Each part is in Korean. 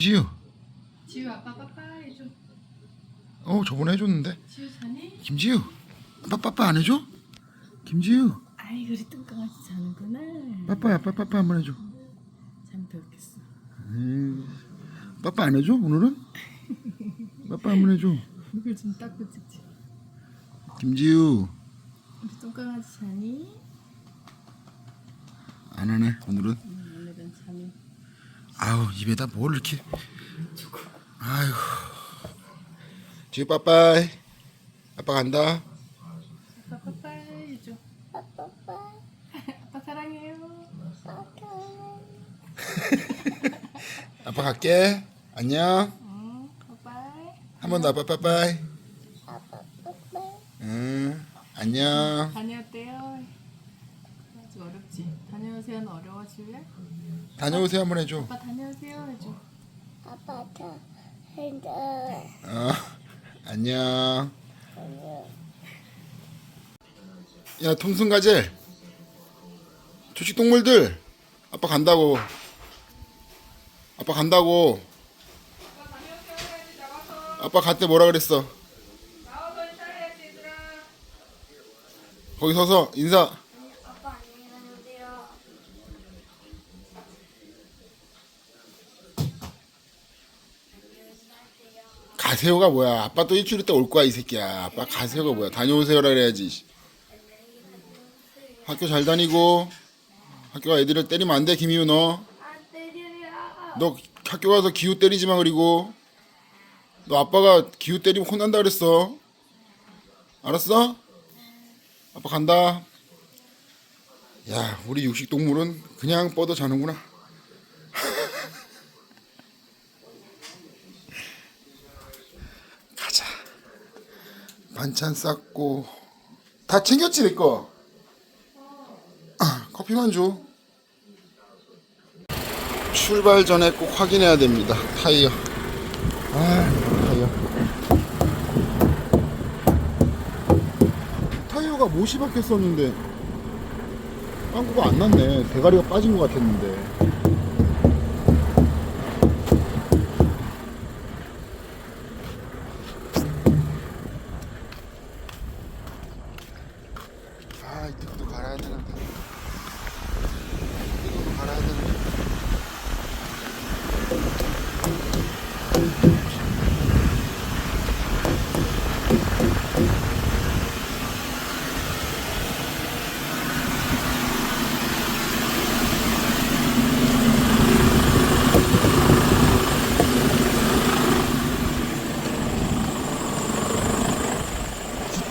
지우. 지우 아빠 빠빠 해줘. 어 저번에 해줬는데. 지우 자니? 김지우. 아빠 빠빠 안 해줘? 김지우. 아이 그리 뚱뚱하지 자는구나. 빠빠야 빠빠 빠빠 한 번 해줘. 잠들었겠어. 에이, 빠빠 안 해줘 오늘은? 빠빠 한 번 해줘. 얼굴 좀 닦고 찍지. 김지우. 우리 뚱깡아지 자니? 안 하네 오늘은. 아우 입에다 뭘 이렇게. 아이고. 지우 빠빠이. 아빠 간다. 아빠 빠빠 해줘. 아빠 사랑해요. 아빠 갈게. 안녕. 응, 빠빠. 한번더 아빠 빠빠이. 응. 안녕. 다녀왔대요. 아주 어렵지. 다녀오세요는 어려워 지우야? 다녀오세요 한번 해줘. 아빠 다녀오세요 해줘. 아빠도 핸드 어. 안녕. 야 톰슨 가젤. 조식 동물들. 아빠 간다고. 아빠 간다고. 아빠 갈 때 뭐라 그랬어? 거기 서서 인사. 가세요가 뭐야? 아빠 또 일주일 있다 올 거야 이 새끼야. 아빠 가세요가 뭐야? 다녀오세요라 그래야지. 학교 잘 다니고 학교가 애들을 때리면 안 돼 김이우 너. 너 학교 가서 기우 때리지 마 그리고 너 아빠가 기우 때리면 혼난다 그랬어. 알았어? 아빠 간다. 야 우리 육식 동물은 그냥 뻗어 자는구나. 반찬 쌌고 다 챙겼지 내 거. 아, 커피만 줘. 출발 전에 꼭 확인해야 됩니다. 타이어. 아, 타이어. 타이어가 못이 박혔었는데 빵꾸가 안 났네. 대가리가 빠진 것 같았는데. 아, 이 뜯도 갈아야 되는데. 뜯도 갈아야 되는데.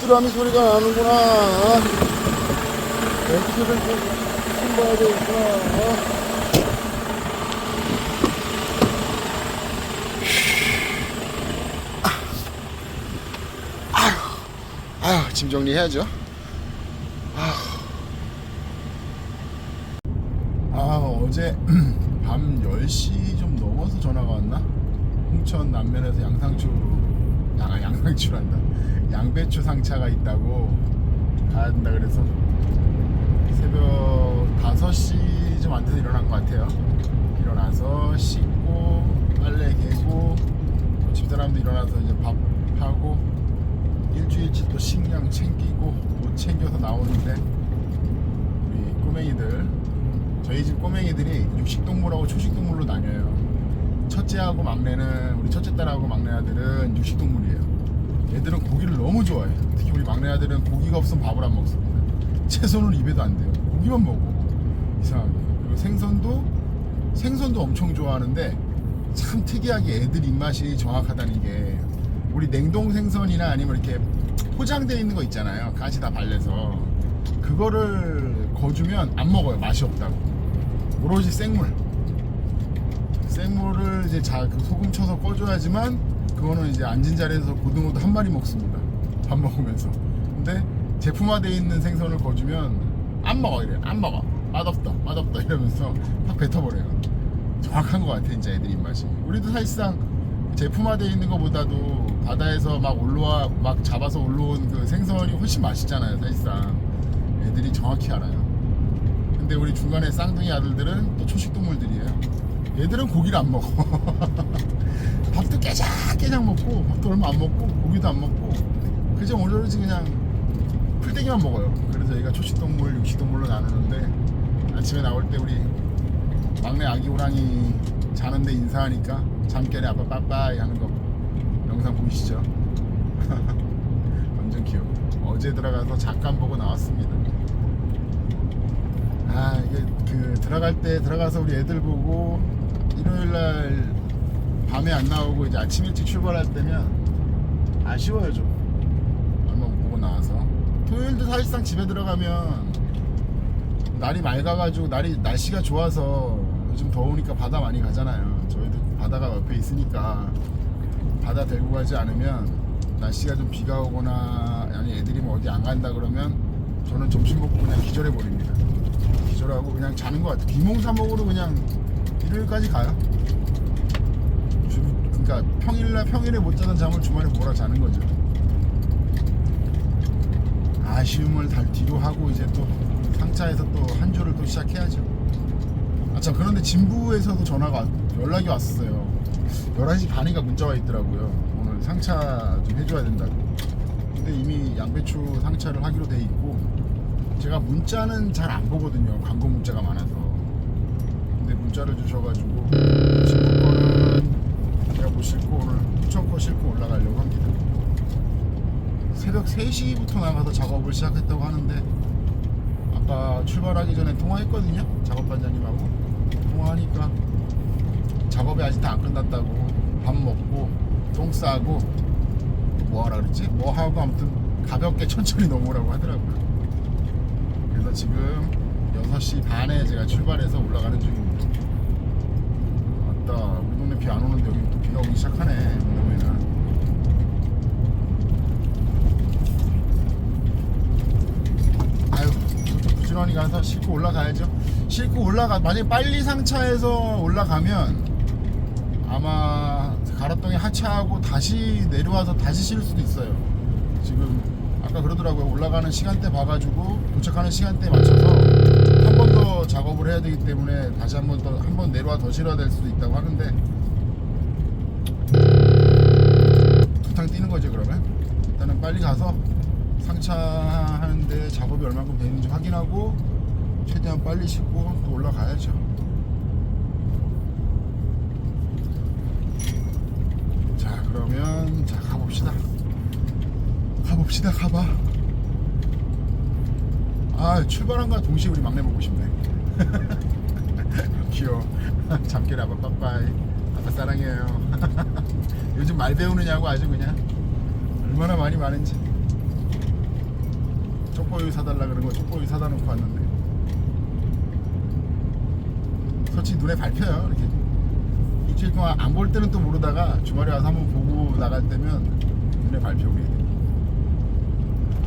뒷드라미 소리가 나는구나. 벤트를 좀 손봐야 되겠구나. 아휴, 짐 정리해야죠. 아휴. 아, 어제 밤 10시 좀 넘어서 전화가 왔나? 홍천 남면에서 양상추, 양, 양상추란다. 양배추 상차가 있다고 가야 된다 그래서 새벽 5시 좀 안 돼서 일어난 것 같아요. 일어나서 씻고, 빨래 개고, 집 사람도 일어나서 이제 밥하고, 일주일치 또 식량 챙기고 옷 챙겨서 나오는데 우리 꼬맹이들 저희 집 꼬맹이들이 육식동물하고 초식동물로 나뉘어요 첫째하고 막내는 우리 첫째 딸하고 막내 아들은 육식동물이에요 얘들은 고기를 너무 좋아해요 특히 우리 막내 아들은 고기가 없으면 밥을 안 먹습니다 채소는 입에도 안 돼요 고기만 먹어 이상하게 그리고 생선도 생선도 엄청 좋아하는데 참 특이하게 애들 입맛이 정확하다는 게 우리 냉동 생선이나 아니면 이렇게 포장되어 있는 거 있잖아요. 가시 다 발려서 그거를 거주면 안 먹어요. 맛이 없다고. 오로지 생물. 생물을 이제 자, 그 소금 쳐서 꺼줘야지만 그거는 이제 앉은 자리에서 고등어도 한 마리 먹습니다. 밥 먹으면서. 근데 제품화되어 있는 생선을 거주면 안 먹어 이래. 안 먹어. 맛없다. 맛없다 이러면서 팍 뱉어버려요. 정확한 것 같아 진짜 애들 입맛이. 우리도 사실상 제품화되어 있는 것보다도 바다에서 막 올라와 막 잡아서 올라온 그 생선이 훨씬 맛있잖아요 사실상 애들이 정확히 알아요 근데 우리 중간에 쌍둥이 아들들은 또 초식 동물들이에요 얘들은 고기를 안 먹어. 밥도 깨작깨작 먹고 밥도 얼마 안 먹고 고기도 안 먹고 그저 오로지 그냥 풀떼기만 먹어요. 그래서 저희가 초식동물, 육식동물로 나누는데 아침에 나올 때 우리 막내 아기 호랑이 자는데 인사하니까 잠결에 아빠 빠빠이 하는 거 영상 보이시죠? 완전 귀여워. 어제 들어가서 잠깐 보고 나왔습니다. 아 이게 그 들어갈 때 들어가서 우리 애들 보고 일요일 날 밤에 안 나오고 이제 아침 일찍 출발할 때면 아쉬워요 좀. 못 보고 나와서. 토요일도 사실상 집에 들어가면 날이 맑아가지고 날이 날씨가 좋아서 요즘 더우니까 바다 많이 가잖아요. 저희도 바다가 옆에 있으니까 바다 데리고 가지 않으면 날씨가 좀 비가 오거나 아니 애들이 뭐 어디 안 간다 그러면 저는 점심 먹고 그냥 기절해 버립니다. 기절하고 그냥 자는 것 같아요. 비몽사몽으로 그냥 일요일까지 가요? 주, 그러니까 평일날 평일에 못 자던 잠을 주말에 몰아 자는 거죠. 아쉬움을 달 뒤로 하고 이제 또 상차에서 또 한 주를 또 시작해야죠. 아참 그런데 진부에서도 전화가 왔- 연락이 왔어요. 11시 반인가 문자가 있더라고요. 오늘 상차 좀 해줘야 된다고. 근데 이미 양배추 상차를 하기로 돼 있고 제가 문자는 잘 안 보거든요. 광고 문자가 많아서. 근데 문자를 주셔가지고 진부 거는 못 싣고 오늘 거 싣고 올라가려고 합니다. 새벽 3시부터 나가서 작업을 시작했다고 하는데 아까 출발하기 전에 통화했거든요 작업반장님하고. 통화하니까 작업이 아직 다 안 끝났다고 밥 먹고 똥 싸고 뭐 하라 그랬지? 뭐 하고 아무튼 가볍게 천천히 넘어오라고 하더라고요. 그래서 지금 6시 반에 제가 출발해서 올라가는 중입니다. 맞다 우리 동네 비 안 오는데 여기 또 비가 오기 시작하네 오늘에는 아유 좀 부지런히 가서 싣고 올라가야죠. 싣고 올라가 만약에 빨리 상차해서 올라가면 아마 가락동에 하차하고 다시 내려와서 다시 실 수도 있어요. 지금 아까 그러더라고요. 올라가는 시간대 봐가지고 도착하는 시간대에 맞춰서 한 번 더 작업을 해야 되기 때문에 다시 한 번 더 한 번 내려와 더 실어야 될 수도 있다고 하는데 두탕 뛰는 거죠 그러면 일단은 빨리 가서 상차하는데 작업이 얼마큼 되는지 확인하고 최대한 빨리 싣고 또 올라가야죠 자 그러면 자 가봅시다 가봅시다 가봐 아 출발한과 동시에 우리 막내 보고 싶네 귀여워 잠결에 아빠 빠빠이 아빠 사랑해요. 요즘 말 배우느냐고 아주 그냥 얼마나 많이 많은지. 쪽보유 사달라 그런 거 쪽보유 사다 놓고 왔는데. 솔직히 눈에 밟혀요 이렇게. 일주일 동안 안 볼 때는 또 모르다가 주말에 와서 한번 보고 나갈 때면 눈에 밟혀 우리 애들.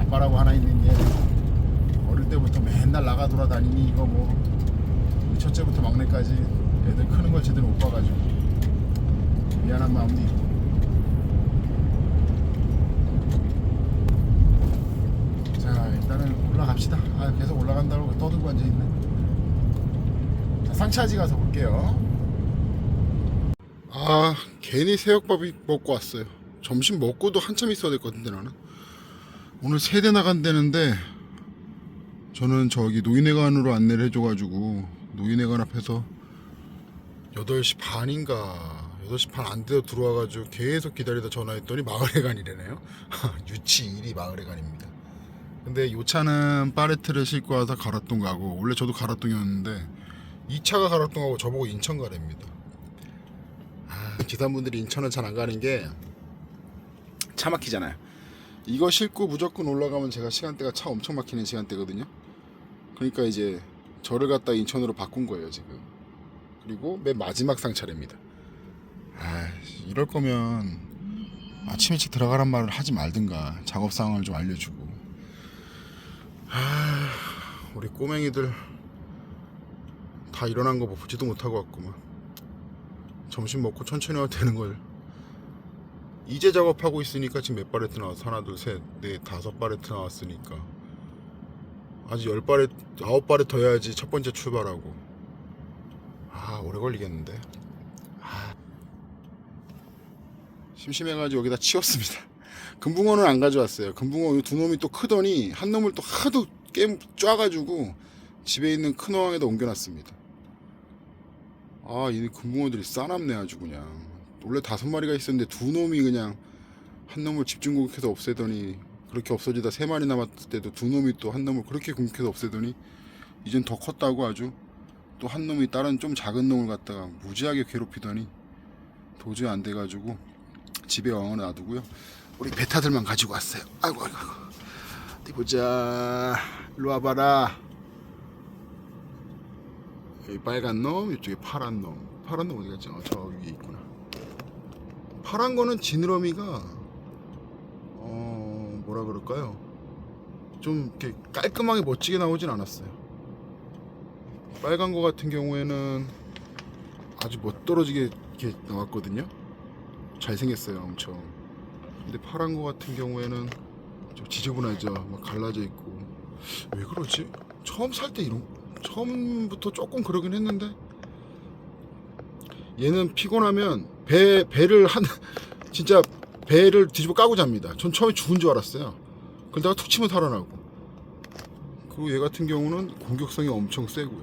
아빠라고 하나 있는 게 어릴 때부터 맨날 나가 돌아다니니 이거 뭐. 첫째부터 막내까지 애들 크는 걸 제대로 못 봐가지고 미안한 마음도 있고. 자 일단은 올라갑시다. 아 계속 올라간다고 떠들고 앉아있네. 자 상차지 가서 볼게요. 아 괜히 새우밥이 먹고 왔어요. 점심 먹고도 한참 있어야 될 것 같은데 나는. 오늘 세대 나간다는데 저는 저기 노인회관으로 안내를 해줘가지고 노인회관 앞에서 8시 반인가 8시 반 안 돼서 들어와가지고 계속 기다리다 전화했더니 마을회관이래네요. 유치 1위 마을회관입니다. 근데 요 차는 파레트를 싣고 와서 가락동 가고 원래 저도 가락동이었는데 이 차가 가고 저보고 인천 가랍니다. 아, 기사분들이 인천은 잘 안 가는 게 차 막히잖아요. 이거 싣고 무조건 올라가면 제가 시간대가 차 엄청 막히는 시간대거든요. 그러니까 이제 저를 갖다 인천으로 바꾼 거예요 지금. 그리고 맨 마지막 상차례입니다 아 이럴 거면 아침 일찍 들어가란 말을 하지 말든가. 작업 상황을 좀 알려주고. 아 우리 꼬맹이들 다 일어난 거 보지도 못하고 왔구만. 점심 먹고 천천히 와도 되는 걸. 이제 작업하고 있으니까 지금 몇 바레트 나왔어? 하나 둘셋넷 다섯 바레트 나왔으니까. 아직 열 바레 아홉 바레 더 해야지 첫 번째 출발하고. 아 오래 걸리겠는데 심심해가지고 여기다 치웠습니다. 금붕어는 안 가져왔어요. 금붕어 두 놈이 또 크더니 한 놈을 또 하도 깨 쪄가지고 집에 있는 큰 어항에다 옮겨놨습니다. 아, 이 금붕어들이 싸납네 아주 그냥. 원래 다섯 마리가 있었는데 두 놈이 그냥 한 놈을 집중 공격해서 없애더니 그렇게 없어지다 세 마리 남았을 때도 두 놈이 또 한 놈을 그렇게 공격해서 없애더니 이젠 더 컸다고 아주 또 한 놈이 다른 좀 작은 놈을 갖다가 무지하게 괴롭히더니 도저히 안 돼가지고 집에 어항을 놔두고요. 우리 베타들만 가지고 왔어요. 아이고 아이고. 어디 보자. 일로 와봐라. 여기 빨간 놈, 이쪽에 파란 놈. 파란 놈 어디 갔지? 어, 저 위에 있구나. 파란 거는 지느러미가 어 뭐라 그럴까요? 좀 이렇게 깔끔하게 멋지게 나오진 않았어요. 빨간 거 같은 경우에는 아주 멋 떨어지게 이렇게 나왔거든요. 잘생겼어요, 엄청. 근데 파란 거 같은 경우에는 좀 지저분하죠. 막 갈라져 있고. 왜 그러지? 처음 살 때 이런 처음부터 조금 그러긴 했는데 얘는 피곤하면 배 배를 한 진짜 배를 뒤집어 까고 잡니다. 전 처음에 죽은 줄 알았어요. 그러다가 툭 치면 살아나고. 그리고 얘 같은 경우는 공격성이 엄청 세고요.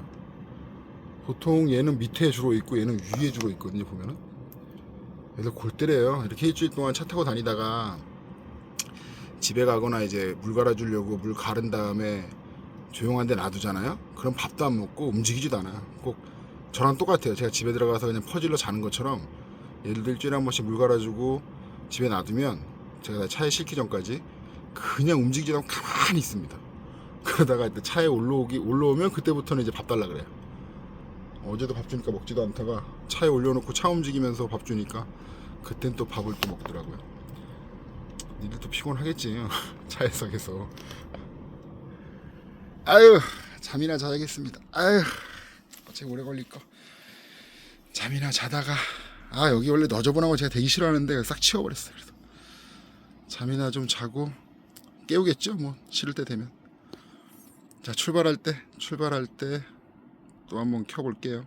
보통 얘는 밑에 주로 있고 얘는 위에 주로 있거든요. 보면은. 얘들 골때래요. 이렇게 일주일 동안 차 타고 다니다가 집에 가거나 이제 물 갈아주려고 물 가른 다음에 조용한 데 놔두잖아요. 그럼 밥도 안 먹고 움직이지도 않아요. 꼭 저랑 똑같아요. 제가 집에 들어가서 그냥 퍼질러 자는 것처럼 얘들도 일주일에 한 번씩 물 갈아주고 집에 놔두면 제가 차에 싣기 전까지 그냥 움직이지 않고 가만히 있습니다. 그러다가 차에 올라오기 올라오면 그때부터는 이제 밥 달라 그래요. 어제도 밥 주니까 먹지도 않다가 차에 올려놓고 차 움직이면서 밥 주니까 그땐 또 밥을 또 먹더라고요. 니들도 피곤하겠지 차에서 계속. 아유 잠이나 자야겠습니다. 아유 어차피 오래 걸릴 거. 잠이나 자다가 아 여기 원래 너저분한 거 제가 되게 싫어하는데 싹 치워버렸어요. 그래서 잠이나 좀 자고 깨우겠죠 뭐 싫을 때 되면. 자 출발할 때 출발할 때 또 한번 켜볼게요.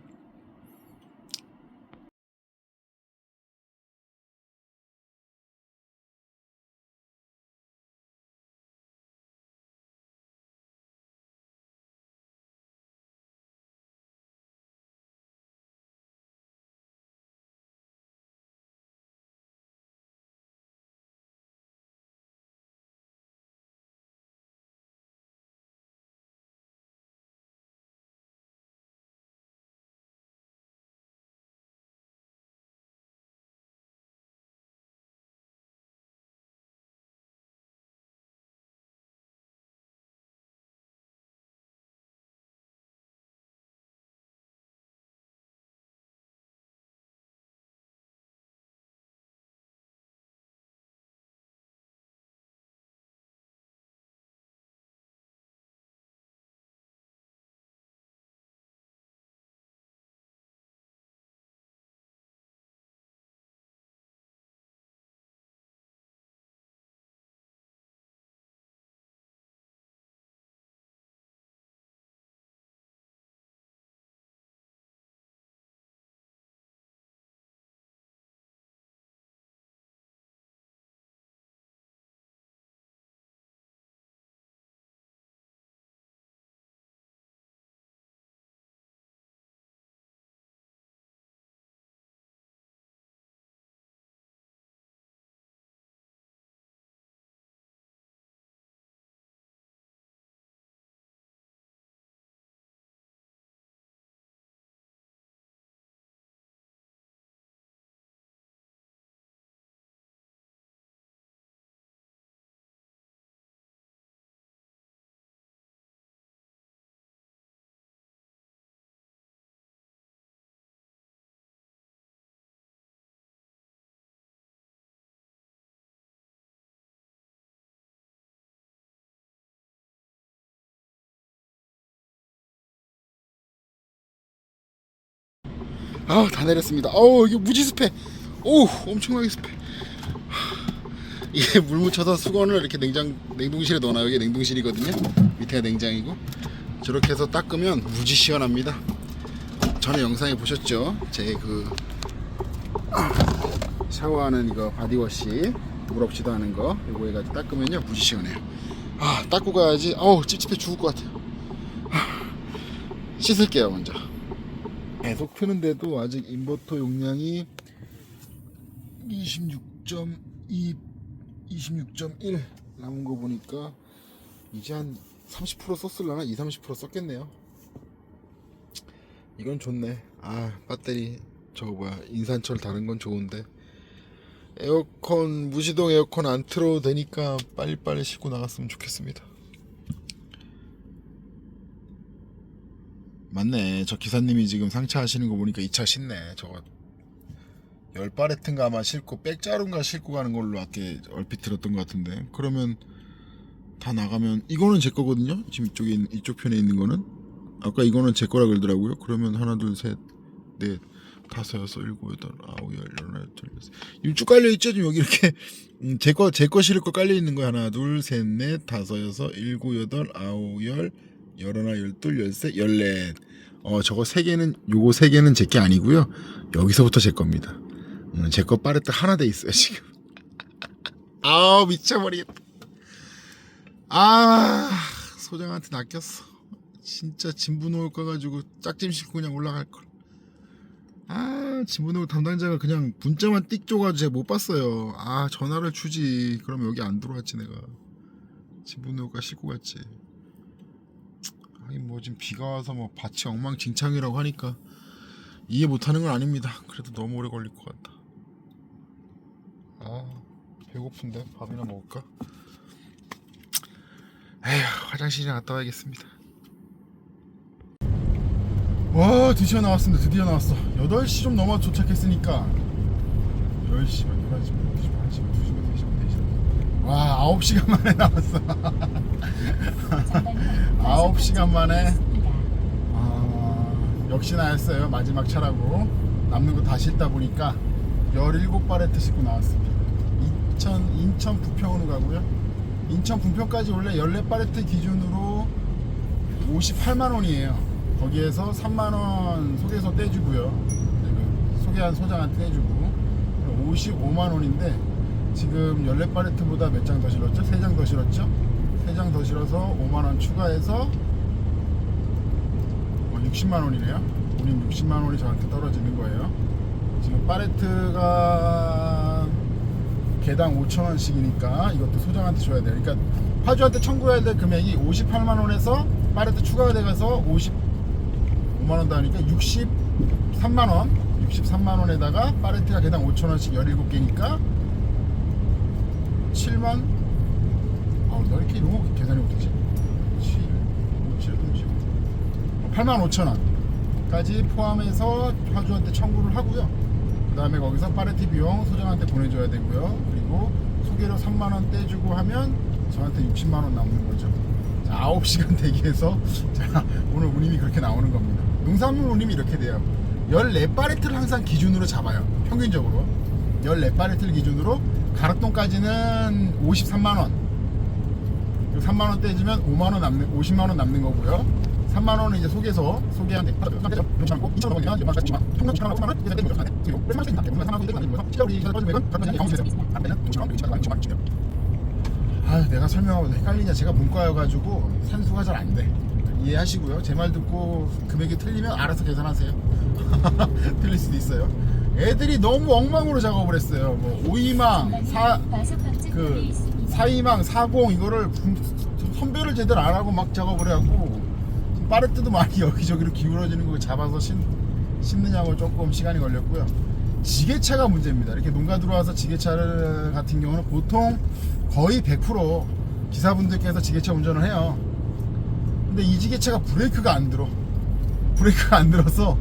아우 다 내렸습니다. 어우 이게 무지 습해. 오 엄청나게 습해. 이게 물 묻혀서 수건을 이렇게 냉장 냉동실에 넣어놔요. 이게 냉동실이거든요. 밑에가 냉장이고 저렇게 해서 닦으면 무지 시원합니다. 전에 영상에 보셨죠? 제 그 샤워하는 이거 바디워시 물 없이도 하는 거 이거 해가지고 닦으면요 무지 시원해요 아 닦고 가야지 어우 찝찝해 죽을 것 같아요 아, 씻을게요 먼저 계속 트는데도 아직 인버터 용량이 26.2 26.1 남은 거 보니까 이제 한 30% 썼을라나? 2, 30% 썼겠네요. 이건 좋네. 아 배터리 저거 뭐야. 인산철 다른 건 좋은데. 에어컨 무시동 에어컨 안 틀어도 되니까 빨리빨리 싣고 나갔으면 좋겠습니다 맞네. 저 기사님이 지금 상차 하시는 거 보니까 이차 싣네. 저거 열 파레트인가 아마 싣고 백자루인가 싣고 가는 걸로 아까 얼핏 들었던 것 같은데. 그러면 다 나가면 이거는 제 거거든요? 지금 이쪽에 이쪽 편에 있는 거는? 아까 이거는 제 거라 그러더라고요. 그러면 하나 둘 셋 넷 다섯 여섯 일곱 여덟 아홉 열 열하나 열둘 여섯 이쭉 깔려 있죠? 지금 여기 이렇게. 음, 제거 제 거 실을 거 깔려 있는 거 하나 둘 셋 넷 다섯 여섯 일곱 여덟 아홉 열 열하나 열둘 열셋 열넷 어 저거 세 개는 요거 세 개는 제 게 아니고요 여기서부터 제 겁니다 음, 제거 빠르트 하나 돼 있어요 지금 아우 미쳐버리겠다 아 소장한테 낚였어 진짜 진부 놓을 거 가지고 짝짐 싣고 그냥 올라갈 걸. 아 놓을 담당자가 그냥 문자만 띡 줘가지고 제가 못 봤어요. 아 전화를 주지. 그러면 여기 안 들어왔지 내가. 놓을까 싣고 갔지. 하긴 뭐 지금 비가 와서 뭐 밭이 엉망진창이라고 하니까 이해 못하는 건 아닙니다. 그래도 너무 오래 걸릴 것 같다. 아 배고픈데 밥이나 먹을까? 에휴 화장실이나 갔다 와야겠습니다. 와 드디어 나왔습니다 드디어 나왔어 8시 좀 넘어 도착했으니까 10시 11시 12시 1시 2시 3시 4시 와 9시간 만에 나왔어 9시간 만에 아, 역시나 했어요 마지막 차라고 남는 거 다 싣다 보니까 17바레트 싣고 나왔습니다 인천, 인천 부평으로 가고요 인천 부평까지 원래 14바레트 기준으로 58만 원이에요. 거기에서 3만 원 소개서 떼주고요. 그 소개한 소장한테 떼주고 55만 원인데 지금 14바레트보다 몇 장 더 실었죠? 3장 더 실었죠? 3장 더 실어서 5만 원 추가해서 어, 60만 원이네요. 우린 60만 원이 저한테 떨어지는 거예요. 지금 파레트가 개당 5천 원씩이니까 이것도 소장한테 줘야 돼요. 그러니까 파주한테 청구해야 될 금액이 58만 원에서 파레트 추가가 돼가서 55만 원 더하니까 63만 원. 63만 원에다가 파레트가 개당 5천 원씩 17개니까 7만 아, 너 이렇게 이런 거 계산이 어떻지? 7, 5, 7, 30 8만 5천 원까지 포함해서 파주한테 청구를 하고요. 그 다음에 거기서 파레티 비용 소장한테 보내줘야 되고요. 그리고 소개료 3만원 떼주고 하면 저한테 60만원 남는 거죠. 자, 9시간 대기해서 자, 오늘 운임이 그렇게 나오는 겁니다. 농산물 운임이 이렇게 돼요. 14파레트를 항상 기준으로 잡아요. 평균적으로. 14파레트를 기준으로 가락동까지는 53만원. 3만 원 떼주면 5만 원 남는, 50만 원 남는 거고요. 3만 원은 이제 소개서 소개한 데 않고 2천 원 먹으면 연말 주지만 평균 7만 원 3만 원 이제 떼는 거죠. 그리고 1만 원씩 남게 보면 3만 원 떼는 거죠. 실제 우리 빠진 맥은 그러면 영수 되세요. 안 되면 5천 원 그리고 7만 원 6천 원아 내가 설명하고 헷갈리냐 제가 문과여가지고 산수가 잘 안 돼. 이해하시고요. 제 말 듣고 금액이 틀리면 알아서 계산하세요. 틀릴 수도 있어요. 애들이 너무 엉망으로 작업을 했어요. 뭐 오이망, 사, 그 사이망, 사공 이거를 분- 선별을 제대로 안 하고 막 작업을 하고 파레트도 많이 여기저기로 기울어지는 거 잡아서 신, 심느냐고 조금 시간이 걸렸고요. 지게차가 문제입니다. 이렇게 농가 들어와서 지게차를 같은 경우는 보통 거의 100% 기사분들께서 지게차 운전을 해요. 근데 이 지게차가 브레이크가 안 들어. 브레이크가 안 들어서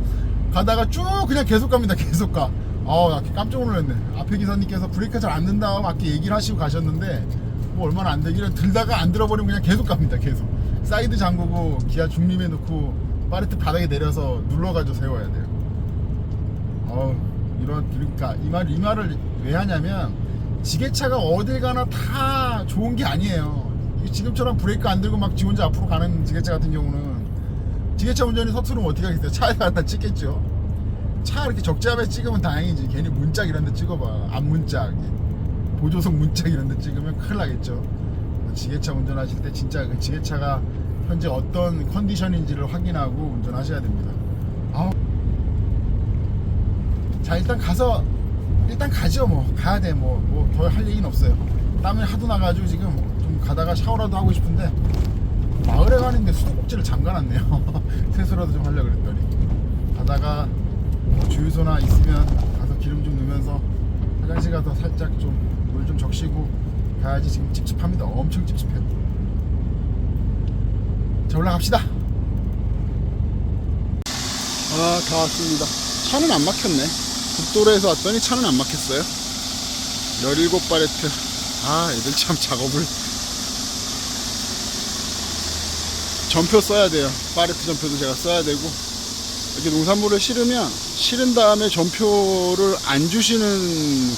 가다가 쭉 그냥 계속 갑니다. 계속 가. 아우, 나 깜짝 놀랐네. 앞에 기사님께서 브레이크가 잘 안 된다. 막 이렇게 얘기를 하시고 가셨는데 뭐 얼마나 안 되기를 들다가 안 들어버리면 그냥 계속 갑니다. 계속. 사이드 잠그고 기아 중림에 놓고 파레트 바닥에 내려서 눌러가지고 세워야 돼요. 어우, 이런 그러니까 이 말 이 말을 왜 하냐면 지게차가 어딜 가나 다 좋은 게 아니에요. 지금처럼 브레이크 안 들고 막 지 혼자 앞으로 가는 지게차 같은 경우는 지게차 운전이 서투르면 어떻게 하겠어요? 차에 갖다 찍겠죠. 차 이렇게 적재함에 찍으면 다행이지. 괜히 문짝 이런 데 찍어봐. 앞문짝. 보조석 문짝 이런 데 찍으면 큰일 나겠죠. 지게차 운전하실 때 진짜 그 지게차가 현재 어떤 컨디션인지를 확인하고 운전하셔야 됩니다. 아우. 자 일단 가서 일단 가죠 뭐. 가야 돼 뭐. 뭐더 할 얘기는 없어요. 땀이 하도 나가지고 지금 좀 가다가 샤워라도 하고 싶은데 마을에 가는데 수도꼭지를 잠가놨네요. 세수라도 좀 하려고 그랬더니. 가다가 뭐 주유소나 있으면 가서 기름 좀 넣으면서 화장실 가서 살짝 좀물좀 적시고 가야지 지금 찝찝합니다. 엄청 찝찝해요. 자 올라갑시다. 아 다 왔습니다. 차는 안 막혔네. 국도로에서 왔더니 차는 안 막혔어요. 17바레트. 아 애들 참 작업을. 전표 써야 돼요. 파레트 전표도 제가 써야 되고 이렇게 농산물을 실으면 실은 다음에 전표를 안 주시는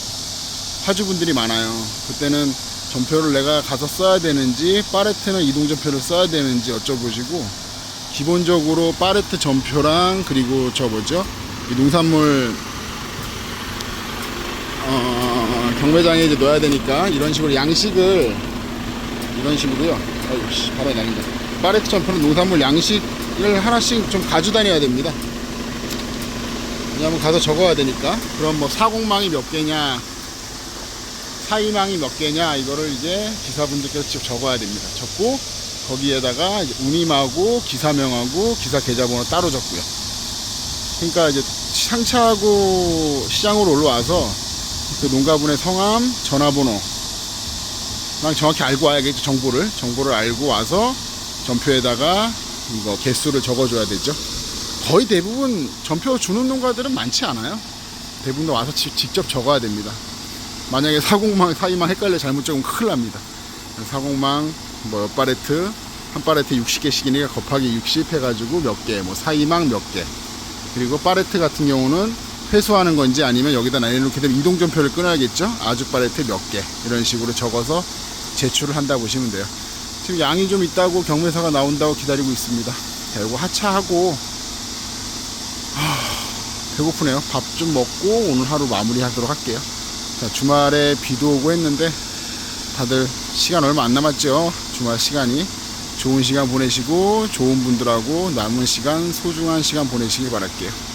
화주분들이 많아요. 그때는 전표를 내가 가서 써야 되는지 파레트는 이동 전표를 써야 되는지 여쭤보시고 기본적으로 파레트 전표랑 그리고 저 뭐죠? 이 농산물 어, 경매장에 이제 넣어야 되니까 이런 식으로 양식을 이런 식으로요. 아이고 씨 바람이 날린다 파레트 점퍼는 농산물 양식을 하나씩 좀 가져 다녀야 됩니다 왜냐면 가서 적어야 되니까. 그럼 뭐 사공망이 몇 개냐 사이망이 몇 개냐 이거를 이제 기사분들께서 직접 적어야 됩니다. 적고 거기에다가 운임하고 기사명하고 기사 계좌번호 따로 적고요. 그러니까 이제 상차하고 시장으로 올라와서 그 농가분의 성함, 전화번호 랑 정확히 알고 와야겠죠 정보를. 정보를 알고 와서 전표에다가 이거 개수를 적어줘야 되죠 거의 대부분 전표 주는 농가들은 많지 않아요. 대부분 다 와서 지- 직접 적어야 됩니다. 만약에 사공망, 사이망 헷갈려 잘못 적으면 큰일 납니다. 사공망, 뭐 옆바레트 한 바레트 60개씩이니까 곱하기 60 해가지고 몇 개, 뭐 사이망 몇 개. 그리고 파레트 같은 경우는 회수하는 건지 아니면 여기다 내놓게 되면 이동전표를 끊어야겠죠? 아주 파레트 몇 개. 이런 식으로 적어서 제출을 한다 보시면 돼요. 지금 양이 좀 있다고 경매사가 나온다고 기다리고 있습니다. 자, 이거 하차하고 하, 배고프네요. 밥 좀 먹고 오늘 하루 마무리 하도록 할게요. 자, 주말에 비도 오고 했는데 다들 시간 얼마 안 남았죠? 주말 시간이. 좋은 시간 보내시고 좋은 분들하고 남은 시간 소중한 시간 보내시길 바랄게요